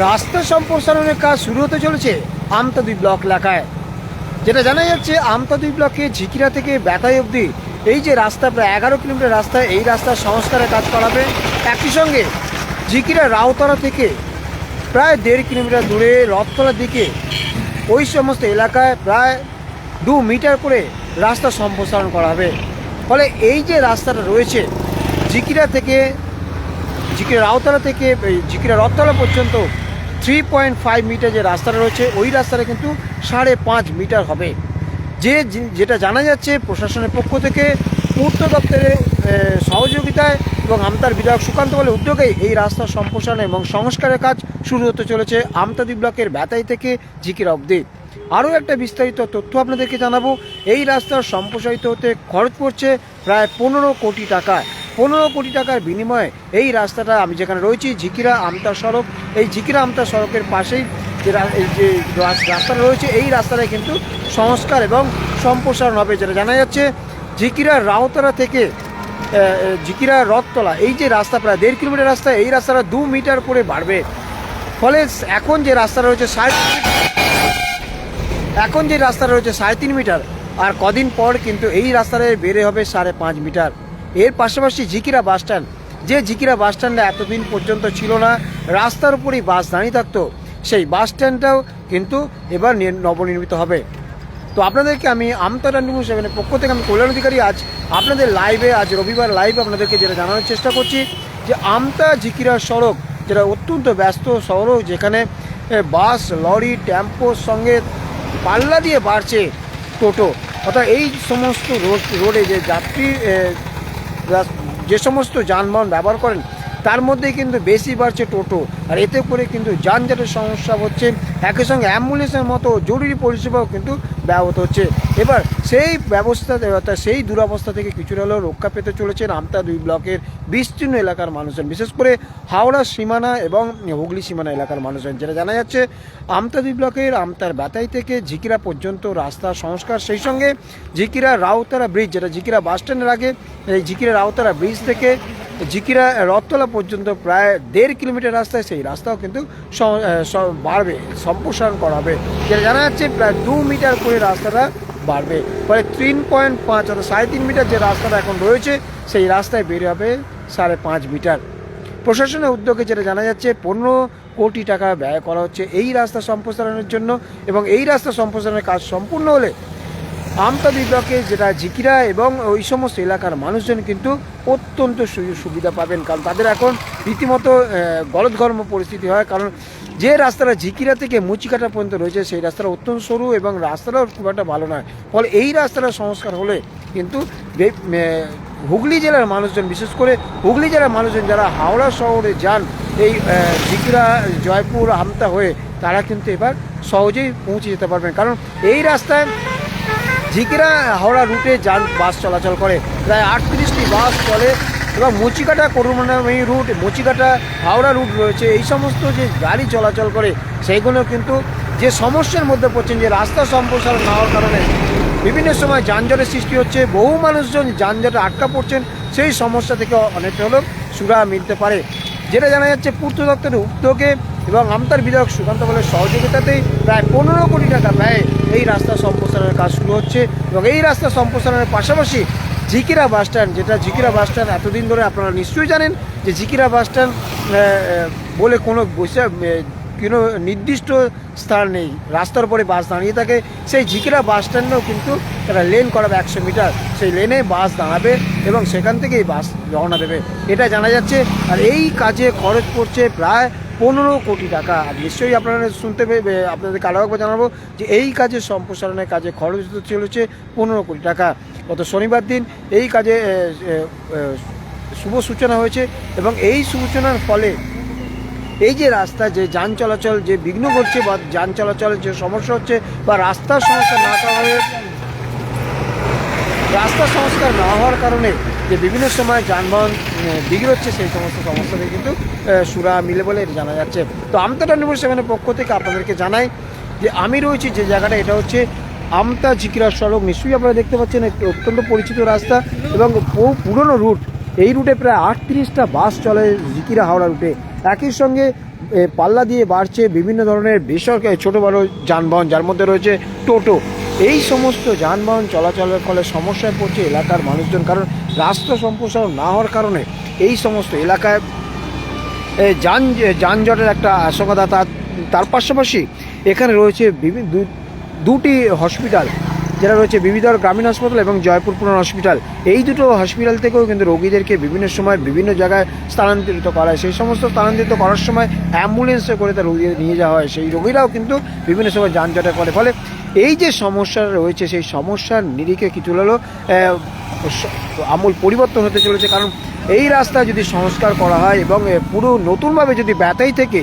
রাস্তা সম্প্রসারণের কাজ শুরু হতে চলেছে আমতাদি ব্লক এলাকায়। যেটা জানা যাচ্ছে, আমতাদি ব্লকে ঝিকিরা থেকে ব্যাতাই অবধি এই যে রাস্তা, প্রায় এগারো কিলোমিটার রাস্তা, এই রাস্তার সংস্কারের কাজ করাবে। একই সঙ্গে ঝিকিরা রাউতলা থেকে প্রায় দেড় কিলোমিটার দূরে রথতলার দিকে ওই সমস্ত এলাকায় প্রায় দু মিটার করে রাস্তা সম্প্রসারণ করা হবে ফলে এই যে রাস্তাটা রয়েছে, ঝিকিরা থেকে জিকিরা রাউতলা থেকে জিকিরা রথতলা পর্যন্ত থ্রি পয়েন্ট ফাইভ মিটার যে রাস্তাটা রয়েছে, ওই রাস্তাটা কিন্তু সাড়ে পাঁচ মিটার হবে। যে যেটা জানা যাচ্ছে প্রশাসনের পক্ষ থেকে, পূর্ত দপ্তরের সহযোগিতায় এবং আমতার বিধায়ক সুকান্ত বলে উদ্যোগে এই রাস্তার সম্প্রসারণ এবং সংস্কারের কাজ শুরু হতে চলেছে আমতাদি ব্লকের ব্যাতাই থেকে জিকিরা অবধি। আরও একটা বিস্তারিত তথ্য আপনাদেরকে জানাব, এই রাস্তার সম্প্রসারিত হতে খরচ পড়ছে প্রায় পনেরো কোটি টাকা পনেরো কোটি টাকার বিনিময়ে এই রাস্তাটা আমি যেখানে রয়েছি, ঝিকিরা আমতা সড়ক, এই ঝিকিরা আমতা সড়কের পাশেই যে এই যে রাস- রাস্তাটা রয়েছে, এই রাস্তাটায় কিন্তু সংস্কার এবং সম্প্রসারণ হবে যেটা জানা যাচ্ছে। ঝিকিরা রাউতলা থেকে ঝিকিরা রথতলা, এই যে রাস্তা প্রায় দেড় কিলোমিটার রাস্তা, এই রাস্তাটা দু মিটার করে বাড়বে। ফলে এখন যে রাস্তা রয়েছে সাড়ে এখন যে রাস্তা রয়েছে সাড়ে তিন মিটার, আর কদিন পর কিন্তু এই রাস্তাটায় বেড়ে হবে সাড়ে পাঁচ মিটার। এর পাশাপাশি জিকিরা বাস স্ট্যান্ড। যে জিকিরা বাস স্ট্যান্ডে এতদিন পর্যন্ত ছিল না, রাস্তার উপরই বাস দাঁড়িয়ে থাকতো। সেই বাস স্ট্যান্ডটাও কিন্তু এবার নবনির্মিত হবে। তো আপনাদেরকে আমি আমতারা নিউজ সেভেনের পক্ষ থেকে আমি কল্যাণ অধিকারী আজ আপনাদের লাইভে আজ রবিবার লাইভ আপনাদেরকে যেটা জানানোর চেষ্টা করছি, যে আমতা ঝিকিরা সড়ক, যেটা অত্যন্ত ব্যস্ত সড়ক, যেখানে বাস, লরি টেম্পোর সঙ্গে পাল্লা দিয়ে বাড়ছে টোটো। অর্থাৎ এই সমস্ত রোড, রোডে যে যাত্রী যে সমস্ত যানবাহন ব্যবহার করেন তার মধ্যে কিন্তু বেশি বাড়ছে টোটো। আর এতে করে কিন্তু যানজটের সমস্যা হচ্ছে। একই সঙ্গে অ্যাম্বুলেন্সের মতো জরুরি পরিষেবাও কিন্তু ব্যাহত হচ্ছে। এবার সেই ব্যবস্থা অর্থাৎ সেই দুরবস্থা থেকে কিছুটা হলেও রক্ষা পেতে চলেছেন আমতা দুই ব্লকের বিস্তীর্ণ এলাকার মানুষজন। বিশেষ করে হাওড়া, সীমানা এবং হুগলি সীমানা এলাকার মানুষজন। যেটা জানা যাচ্ছে, আমতা দুই ব্লকের আমতার ব্যাতাই থেকে ঝিকিরা পর্যন্ত রাস্তা সংস্কার। সেই সঙ্গে ঝিকিরা রাউতারা ব্রিজ, যেটা ঝিকিরা বাস স্ট্যান্ডের আগে, এই ঝিকিরা রাউতারা ব্রিজ থেকে ঝিকিরা রথতলা পর্যন্ত প্রায় দেড় কিলোমিটার রাস্তায় সেই রাস্তাও কিন্তু বাড়বে, সম্প্রসারণ করা হবে যেটা জানা যাচ্ছে, প্রায় দু মিটার করে রাস্তাটা বাড়বে। ফলে তিন পয়েন্ট পাঁচ অর্থাৎ সাড়ে তিন মিটার যে রাস্তাটা এখন রয়েছে, সেই রাস্তায় বের হবে সাড়ে পাঁচ মিটার। প্রশাসনের উদ্যোগে যেটা জানা যাচ্ছে, পনেরো কোটি টাকা ব্যয় করা হচ্ছে এই রাস্তা সম্প্রসারণের জন্য এবং এই রাস্তা সম্প্রসারণের কাজ সম্পূর্ণ হলে আমতা বিভাগে যেটা ঝিকিরা এবং ওই সমস্ত এলাকার মানুষজন কিন্তু অত্যন্ত সুযোগ সুবিধা পাবেন। কারণ তাদের এখন রীতিমতো গলদঘর্ম পরিস্থিতি হয়। কারণ যে রাস্তাটা ঝিকিরা থেকে মুচিকাটা পর্যন্ত রয়েছে, সেই রাস্তাটা অত্যন্ত সরু এবং রাস্তাটাও খুব একটা ভালো নয়। ফলে এই রাস্তাটা সংস্কার হলে কিন্তু হুগলি জেলার মানুষজন, বিশেষ করে হুগলি জেলার মানুষজন যারা হাওড়া শহরে যান, এই ঝিকিরা জয়পুর, আমতা হয়ে তারা কিন্তু এবার সহজেই পৌঁছে যেতে পারবেন। কারণ এই রাস্তায় ঝিকিরা হাওড়া রুটে যান বাস চলাচল করে। প্রায় আটত্রিশটি বাস চলে এবং মুচিকাটা করুণাময়ী রুট, মুচিকাটা হাওড়া রুট রয়েছে। এই সমস্ত যে গাড়ি চলাচল করে, সেইগুলো কিন্তু যে সমস্যার মধ্যে পড়ছেন, যে রাস্তা সম্প্রসারণ না হওয়ার কারণে বিভিন্ন সময় যানজটের সৃষ্টি হচ্ছে। বহু মানুষজন যানজটে আটকা পড়ছেন, সেই সমস্যা থেকে অনেকটা হলেও সুরা মিলতে পারে। যেটা জানা যাচ্ছে, পূর্ত দপ্তরের উদ্যোগে এবং আমতার বিধায়ক সুকান্ত বলের সহযোগিতাতেই প্রায় পনেরো কোটি টাকা ব্যয়ে এই রাস্তা সম্প্রসারণের কাজ শুরু হচ্ছে এবং এই রাস্তা সম্প্রসারণের পাশাপাশি ঝিকিরা বাস স্ট্যান্ড, যেটা ঝিকিরা বাস স্ট্যান্ড এতদিন ধরে আপনারা নিশ্চয়ই জানেন যে ঝিকিরা বাস স্ট্যান্ড বলে কোনো কোনো নির্দিষ্ট স্থান নেই। রাস্তার উপরে বাস দাঁড়িয়ে থাকে। সেই ঝিকিরা বাস স্ট্যান্ডেও কিন্তু একটা লেন করাবে একশো মিটার। সেই লেনে বাস দাঁড়াবে এবং সেখান থেকেই বাস রওনা দেবে। এটা জানা যাচ্ছে। আর এই কাজে খরচ পড়ছে প্রায় পনেরো কোটি টাকা। নিশ্চয়ই আপনারা শুনতে পেয়ে আপনাদের আরও একবার জানাব যে এই কাজে সম্প্রসারণের কাজে খরচ চলেছে পনেরো কোটি টাকা। গত শনিবার দিন এই কাজে শুভ সূচনা হয়েছে এবং এই সূচনার ফলে এই যে রাস্তা, যে যান চলাচল, যে বিঘ্ন ঘটছে বা যান চলাচলের যে সমস্যা হচ্ছে বা রাস্তার সমস্যা না হওয়ার রাস্তা সংস্কার না হওয়ার কারণে যে বিভিন্ন সময় যানবাহন বিগড়চ্ছে সেই সমস্ত সমস্যা থেকে কিন্তু সুরা মিলে বলে জানা যাচ্ছে। তো আমতা নিউজ সেভেনের পক্ষ থেকে আপনাদেরকে জানাই যে আমি রয়েছি যে জায়গাটা, এটা হচ্ছে আমতা ঝিকিরা সড়ক। নিশ্চয়ই আপনারা দেখতে পাচ্ছেন, একটি অত্যন্ত পরিচিত রাস্তা এবং পুরনো রুট। এই রুটে প্রায় আটত্রিশটা বাস চলে ঝিকিরা হাওড়া রুটে। একই সঙ্গে পাল্লা দিয়ে বাড়ছে বিভিন্ন ধরনের বেসরকারি ছোটো বড়ো যানবাহন, যার মধ্যে রয়েছে টোটো। এই সমস্ত যানবাহন চলাচলের ফলে সমস্যায় পড়ছে এলাকার মানুষজন, কারণ রাস্তা সম্প্রসারণ না হওয়ার কারণে এই সমস্ত এলাকায় যান যানজটের একটা আশঙ্কা তার তার পাশাপাশি এখানে রয়েছে দুটি হসপিটাল, যেটা রয়েছে বিবিধর গ্রামীণ হাসপাতাল এবং জয়পুর পুরান হসপিটাল। এই দুটো হসপিটাল থেকেও কিন্তু রোগীদেরকে বিভিন্ন সময় বিভিন্ন জায়গায় স্থানান্তরিত করা হয়। সেই সমস্ত স্থানান্তরিত করার সময় অ্যাম্বুলেন্সে করে তার রোগী নিয়ে যাওয়া হয়। সেই রোগীরাও কিন্তু বিভিন্ন সময় যানজটে পড়ে ফলে এই যে সমস্যা রয়েছে, সেই সমস্যার নিরিখে কিছু হলো আমূল পরিবর্তন হতে চলেছে, কারণ এই রাস্তা যদি সংস্কার করা হয় এবং পুরো নতুনভাবে যদি ব্যাতাই থেকে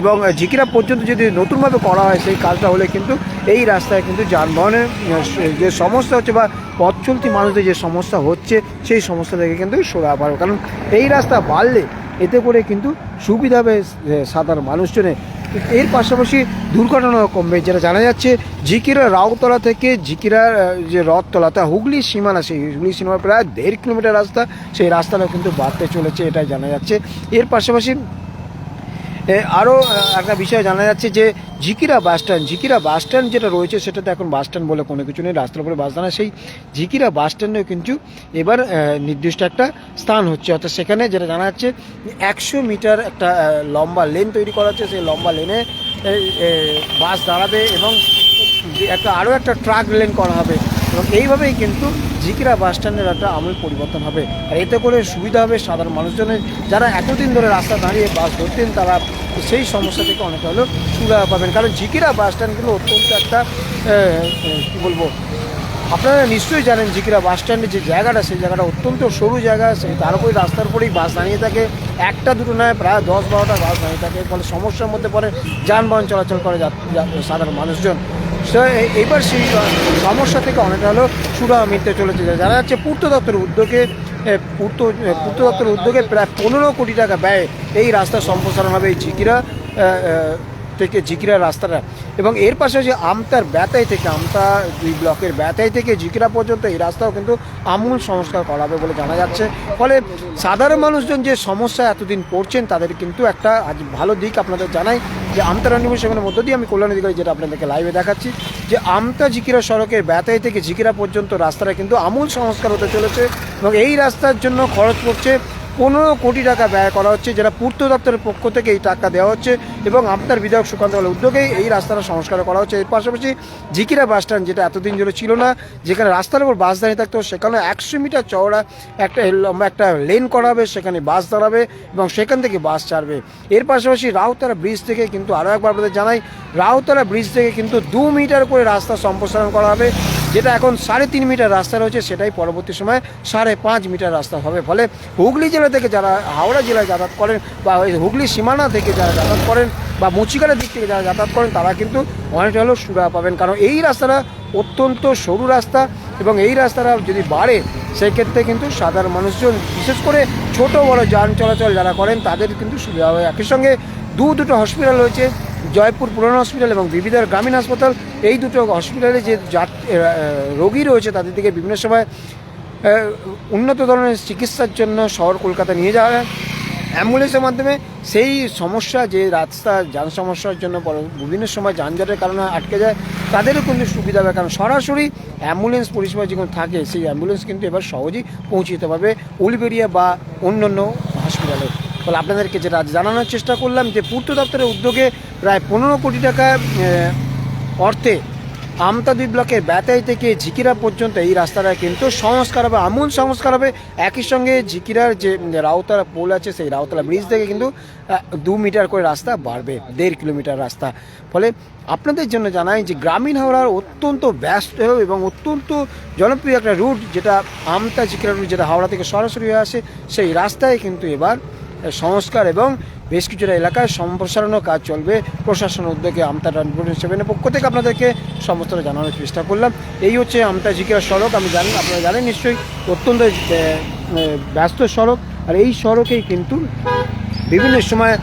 এবং ঝিকিরা পর্যন্ত যদি নতুনভাবে করা হয় সেই কাজটা হলে কিন্তু এই রাস্তায় কিন্তু যানবাহনের যে সমস্যা হচ্ছে বা পথ চলতি মানুষদের যে সমস্যা হচ্ছে, সেই সমস্যা থেকে কিন্তু সরা পারবে কারণ এই রাস্তা বাড়লে এতে করে কিন্তু সুবিধা হবে সাধারণ মানুষজনের। এর পাশাপাশি দুর্ঘটনাও কমবে, যেটা জানা যাচ্ছে ঝিকিরা রাউতলা থেকে ঝিকিরা যে রথতলা তা হুগলি সীমানা, সেই হুগলি সীমানা প্রায় দেড় কিলোমিটার রাস্তা, সেই রাস্তাটাও কিন্তু বাড়তে চলেছে, এটাই জানা যাচ্ছে। এর পাশাপাশি আরও একটা বিষয় জানা যাচ্ছে যে Jhikira bus stand Jhikira bus stand যেটা রয়েছে সেটাতে এখন বাস স্ট্যান্ড বলে কোনো কিছু নেই, রাস্তার উপরে বাস দাঁড়া সেই ঝিকিরা বাস স্ট্যান্ডেও কিন্তু এবার নির্দিষ্ট একটা স্থান হচ্ছে। অর্থাৎ সেখানে যেটা জানা যাচ্ছে, একশো মিটার একটা লম্বা লেন তৈরি করা হচ্ছে। সেই লম্বা লেনে বাস দাঁড়াবে এবং একটা আরও একটা ট্রাক লেন করা হবে। এবং এইভাবেই কিন্তু ঝিকিরা বাস স্ট্যান্ডের একটা আমূল পরিবর্তন হবে। আর এতে করে সুবিধা হবে সাধারণ মানুষজনের। যারা এতদিন ধরে রাস্তা দাঁড়িয়ে বাস ধরতেন, তারা সেই সমস্যা থেকে অনেকটা হলেও সুবিধা পাবেন। কারণ ঝিকিরা বাস স্ট্যান্ডগুলো অত্যন্ত একটা কী বলব? আপনারা নিশ্চয়ই জানেন ঝিকিরা বাস স্ট্যান্ডের যে জায়গাটা, সেই জায়গাটা অত্যন্ত সরু জায়গা সেই তার উপরে রাস্তার উপরেই বাস দাঁড়িয়ে থাকে। একটা দুটো নয়, প্রায় দশ বারোটা বাস দাঁড়িয়ে থাকে। ফলে সমস্যার মধ্যে পড়ে, যানবাহন চলাচল করে সাধারণ মানুষজন। সো এইবার সেই সমস্যা থেকে অনেকটা হলেও সুরা মিটতে চলেছে। জানা যাচ্ছে পূর্ত দপ্তরের উদ্যোগে পূর্ত পূর্ত দপ্তরের উদ্যোগে প্রায় পনেরো কোটি টাকা ব্যয় এই রাস্তা সম্প্রসারণ হবে এই ঝিকিরা থেকে ঝিকিরা রাস্তাটা। এবং এর পাশাপাশি আমতার ব্যাতাই থেকে আমতা দুই ব্লকের ব্যাতাই থেকে ঝিকিরা পর্যন্ত এই রাস্তাও কিন্তু আমূল সংস্কার করা হবে বলে জানা যাচ্ছে। ফলে সাধারণ মানুষজন যে সমস্যা এতদিন পড়ছেন, তাদের কিন্তু একটা আজ ভালো দিক আপনাদের জানাই যে আমতা রানিপুর সেখানের মধ্য দিয়ে আমি কল্যাণ অধিকারী যেটা আপনাদেরকে লাইভে দেখাচ্ছি, যে আমতা জিকিরা সড়কের ব্যাতাই থেকে জিকিরা পর্যন্ত রাস্তাটা কিন্তু আমূল সংস্কার হতে চলেছে এবং এই রাস্তার জন্য খরচ পড়ছে পনেরো কোটি টাকা ব্যয় করা হচ্ছে, যেটা পূর্ত দপ্তরের পক্ষ থেকে এই টাকা দেওয়া হচ্ছে এবং আপনার বিধায়ক সুকান্ত বলের উদ্যোগেই এই রাস্তাটা সংস্কার করা হচ্ছে। এর পাশাপাশি ঝিকিরা বাস স্ট্যান্ড, যেটা এতদিন ধরে ছিল না, যেখানে রাস্তার উপর বাস দাঁড়িয়ে থাকতো, সেখানে একশো মিটার চওড়া একটা একটা লেন করা হবে, সেখানে বাস দাঁড়াবে এবং সেখান থেকে বাস ছাড়বে। এর পাশাপাশি রাউতারা ব্রিজ থেকে কিন্তু আরও একবার আপনাদের জানাই রাউতারা ব্রিজ থেকে কিন্তু দু মিটার করে রাস্তা সম্প্রসারণ করা হবে। যেটা এখন সাড়ে তিন মিটার রাস্তা রয়েছে, সেটাই পরবর্তী সময়ে সাড়ে পাঁচ মিটার রাস্তা হবে। ফলে হুগলি জেলা থেকে যারা, হাওড়া জেলায় যাতায়াত করেন বা হুগলি সীমানা থেকে যারা যাতায়াত করেন বা মুচিকালের দিক থেকে যারা যাতায়াত করেন, তারা কিন্তু অনেকটা হলেও সুরা পাবেন। কারণ এই রাস্তাটা অত্যন্ত সরু রাস্তা এবং এই রাস্তাটা যদি বাড়ে, সেক্ষেত্রে কিন্তু সাধারণ মানুষজন, বিশেষ করে ছোট বড় যান চলাচল যারা করেন, তাদের কিন্তু সুবিধা হবে। একই সঙ্গে দু দুটো হসপিটাল রয়েছে, জয়পুর পুরানো হসপিটাল এবং বিবিধার গ্রামীণ হাসপাতাল। এই দুটো হসপিটালে যে রোগী রয়েছে, তাদের দিকে বিভিন্ন সময় উন্নত ধরনের চিকিৎসার জন্য শহর কলকাতা নিয়ে যাওয়া হয়। অ্যাম্বুলেন্সের মাধ্যমে সেই সমস্যা, যে রাস্তা যান সমস্যার জন্য বিভিন্ন সময় যানজটের কারণে আটকে যায়, তাদেরও কিন্তু সুবিধা হবে। কারণ সরাসরি অ্যাম্বুলেন্স পরিষেবা যেগুলো থাকে, সেই অ্যাম্বুলেন্স কিন্তু এবার সহজেই পৌঁছে যেতে পারবে উলবেরিয়া বা অন্যান্য হসপিটালে ফলে আপনাদেরকে যেটা জানানোর চেষ্টা করলাম যে পূর্ত দপ্তরের উদ্যোগে প্রায় পনেরো কোটি টাকা অর্থে আমতা দুই ব্লকের ব্যাতাই থেকে ঝিকিরা পর্যন্ত এই রাস্তাটা কিন্তু সংস্কার হবে, আমূল সংস্কার হবে। একই সঙ্গে ঝিকিরার যে রাউতারা পোল আছে, সেই রাউতারা ব্রিজ থেকে কিন্তু দু মিটার করে রাস্তা বাড়বে, দেড় কিলোমিটার রাস্তা। ফলে আপনাদের জন্য জানাই যে গ্রামীণ হাওড়ার অত্যন্ত ব্যস্ত এবং অত্যন্ত জনপ্রিয় একটা রুট, যেটা আমতা ঝিকিরা রুট, যেটা হাওড়া থেকে সরাসরি হয়ে আসে, সেই রাস্তায় কিন্তু এবার সংস্কার এবং বেশ কিছুটা এলাকায় সম্প্রসারণও কাজ চলবে প্রশাসন উদ্যোগে আমতা ট্রান্সপোর্টেশন সেভেনের পক্ষ থেকে আপনাদেরকে সমস্তটা জানানোর চেষ্টা করলাম। এই হচ্ছে আমতা জিকিরা সড়ক। আমি জানি, আপনারা জানেন নিশ্চয়ই, অত্যন্ত ব্যস্ত সড়ক। আর এই সড়কেই কিন্তু বিভিন্ন সময়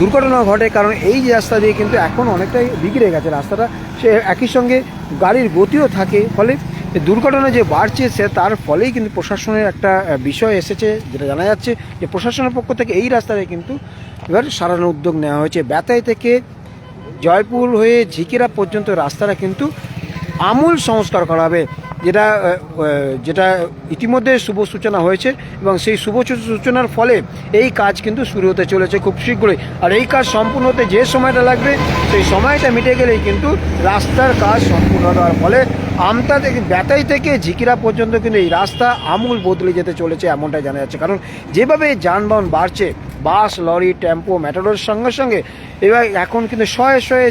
দুর্ঘটনা ঘটে। কারণ এই রাস্তা দিয়ে কিন্তু এখন অনেকটাই বিগড়ে গেছে রাস্তাটা। সে একই সঙ্গে গাড়ির গতিও থাকে। ফলে দুর্ঘটনা যে বাড়ছে সে তার ফলেই কিন্তু প্রশাসনের একটা বিষয় এসেছে যেটা জানা যাচ্ছে যে প্রশাসনের পক্ষ থেকে এই রাস্তায় কিন্তু এবার সারানোর উদ্যোগ নেওয়া হয়েছে। ব্যথায় থেকে জয়পুর হয়ে ঝিকিরা পর্যন্ত রাস্তাটা কিন্তু আমূল সংস্কার করা হবে। যেটা যেটা ইতিমধ্যে শুভ সূচনা হয়েছে এবং সেই শুভ সূচনার ফলে এই কাজ কিন্তু শুরু হতে চলেছে খুব শীঘ্রই। আর এই কাজ সম্পূর্ণ হতে যে সময়টা লাগবে, সেই সময়টা মিটে গেলেই কিন্তু রাস্তার কাজ সম্পূর্ণ হওয়ার ফলে আমতা থেকে, ব্যাতাই থেকে ঝিকিরা পর্যন্ত কিন্তু এই রাস্তা আমূল বদলে যেতে চলেছে এমনটাই জানা যাচ্ছে। কারণ যেভাবে যানবাহন বাড়ছে, বাস, লরি, টেম্পো ম্যাটাডোর সঙ্গে সঙ্গে, এবার এখন কিন্তু শয়ে শয়ে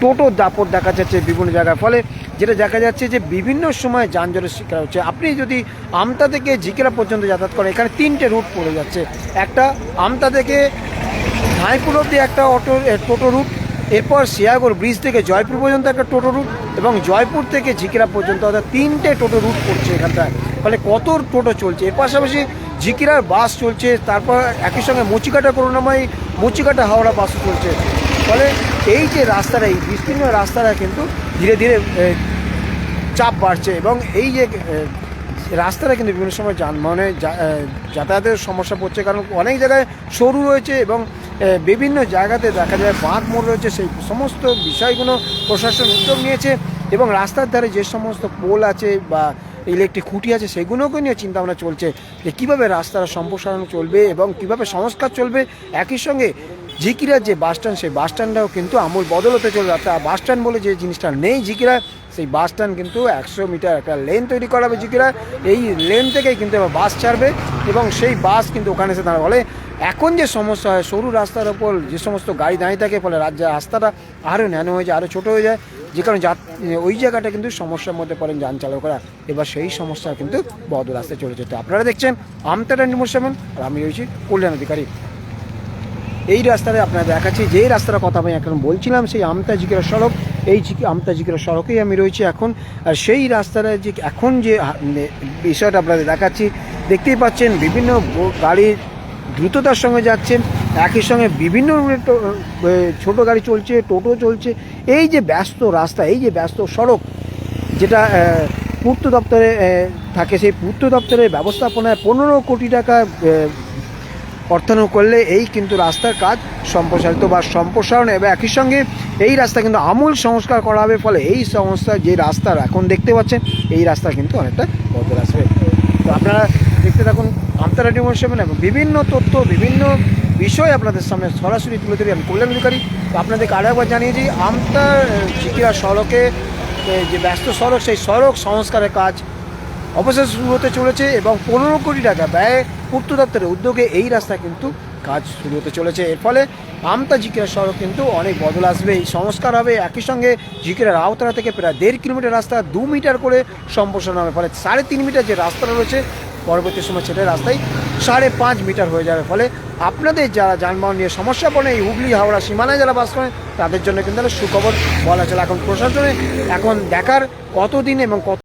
টোটোর দাপট দেখা যাচ্ছে বিভিন্ন জায়গায়। ফলে যেটা দেখা যাচ্ছে যে বিভিন্ন সময় যানজটের শিকার হচ্ছে। আপনি যদি আমতা থেকে ঝিকেরা পর্যন্ত যাতায়াত করেন, এখানে তিনটে রুট পড়ে যাচ্ছে। একটা আমতা থেকে ধাইপুর অব্দি একটা অটো টোটো রুট এরপর শিয়াগড় ব্রিজ থেকে জয়পুর পর্যন্ত একটা টোটো রুট এবং জয়পুর থেকে ঝিকিরা পর্যন্ত অর্থাৎ তিনটে টোটো রুট পড়ছে এখানটায়। ফলে কত টোটো চলছে। এর পাশাপাশি ঝিকিরার বাস চলছে, তারপর একই সঙ্গে মুচিকাটা করুণাময়ী মুচিকাটা হাওড়া বাসও চলছে। ফলে এই যে রাস্তাটা, এই বিস্তীর্ণ রাস্তাটা কিন্তু ধীরে ধীরে চাপ বাড়ছে এবং এই যে রাস্তাটা কিন্তু বিভিন্ন সময় যানবাহনে যাতায়াতের সমস্যা পড়ছে কারণ অনেক জায়গায় সরু রয়েছে এবং বিভিন্ন জায়গাতে দেখা যায় বাঁধ মোড় রয়েছে, সেই সমস্ত বিষয়গুলো প্রশাসন উদ্যোগ নিয়েছে এবং রাস্তার ধারে যে সমস্ত পোল আছে বা ইলেকট্রিক খুঁটি আছে সেগুলোকে নিয়ে চিন্তাভাবনা চলছে যে কীভাবে রাস্তার সম্প্রসারণ চলবে এবং কীভাবে সংস্কার চলবে। একই সঙ্গে ঝিকিরার যে বাস স্ট্যান্ড, সেই বাস স্ট্যান্ডটাও কিন্তু আমূল বদল হতে চলবে অর্থাৎ বাস স্ট্যান্ড বলে যে জিনিসটা নেই ঝিকিরা সেই বাস স্ট্যান্ড কিন্তু একশো মিটার একটা লেন তৈরি করা হবে ঝিকিরা এই লেন থেকেই কিন্তু এবার বাস ছাড়বে এবং সেই বাস কিন্তু ওখানে এসে দাঁড়াবে। ফলে এখন যে সমস্যা হয়, সরু রাস্তার ওপর যে সমস্ত গাড়ি দাঁড়িয়ে থাকে, ফলে রাজ্যের রাস্তাটা আরও ন্যানো হয়ে যায় আরও ছোটো হয়ে যায়। যে কারণে যাত- ওই জায়গাটা কিন্তু সমস্যার মধ্যে পড়েন যান চালকরা। এবার সেই সমস্যা কিন্তু বদল আসতে চলে তো আপনারা দেখছেন আমতাটা নিমোসামন আর আমি রয়েছি কল্যাণ অধিকারী এই রাস্তাতে আপনারা দেখাচ্ছি, যেই রাস্তার কথা আমি এখন বলছিলাম, সেই আমতা জিকিরা সড়ক, এই আমতা জিকিরা সড়কেই আমি রয়েছি এখন। আর সেই রাস্তাটা যে এখন যে বিষয়টা আপনাদের দেখাচ্ছি, দেখতেই পাচ্ছেন বিভিন্ন ব- গাড়ি দ্রুততার সঙ্গে যাচ্ছেন একই সঙ্গে বিভিন্ন ছোট গাড়ি চলছে, টোটো চলছে। এই যে ব্যস্ত রাস্তা, এই যে ব্যস্ত সড়ক, যেটা পূর্ত দপ্তরে থাকে, সেই পূর্ত দপ্তরের ব্যবস্থাপনায় পনেরো কোটি টাকা অর্থায়ন করলে এই কিন্তু রাস্তার কাজ সম্প্রসারিত বা সম্প্রসারণ এবং একই সঙ্গে এই রাস্তা কিন্তু আমূল সংস্কার করা হবে, ফলে এই সংস্থা যে রাস্তার এখন দেখতে পাচ্ছেন, এই রাস্তা কিন্তু অনেকটা বদল আসবে। তো আপনারা দেখতে থাকুন আমতারা ডিমোশন এবং বিভিন্ন তথ্য, বিভিন্ন বিষয় আপনাদের সামনে সরাসরি তুলে ধরি। আমি কল্যাণ অধিকারী। তো আপনাদেরকে আরও একবার জানিয়ে দিই আমতা চিকিরা সড়কে যে ব্যস্ত সড়ক, সেই সড়ক সংস্কারের কাজ অবশেষে শুরু হতে চলেছে এবং পনেরো কোটি টাকা ব্যয়ে পূর্ত দপ্তরের উদ্যোগে এই রাস্তা কিন্তু কাজ শুরু হতে চলেছে। এর ফলে আমতা জিকিরা সড়ক কিন্তু অনেক বদল আসবে। এই সংস্কার হবে একই সঙ্গে জিকিরার আওতারা থেকে প্রায় দেড় কিলোমিটার রাস্তা, দু মিটার করে সম্প্রসারণ হবে। ফলে সাড়ে তিন মিটার যে রাস্তাটা রয়েছে, পরবর্তী সময় সেটা রাস্তায় সাড়ে পাঁচ মিটার হয়ে যাবে। ফলে আপনাদের যারা যানবাহন নিয়ে সমস্যা পড়ে, এই হুগলি, হাওড়া সীমানায় যারা বাস করেন তাদের জন্য কিন্তু সুখবর বলা চলে। এখন প্রশাসনে এখন দেখার কতদিন এবং কত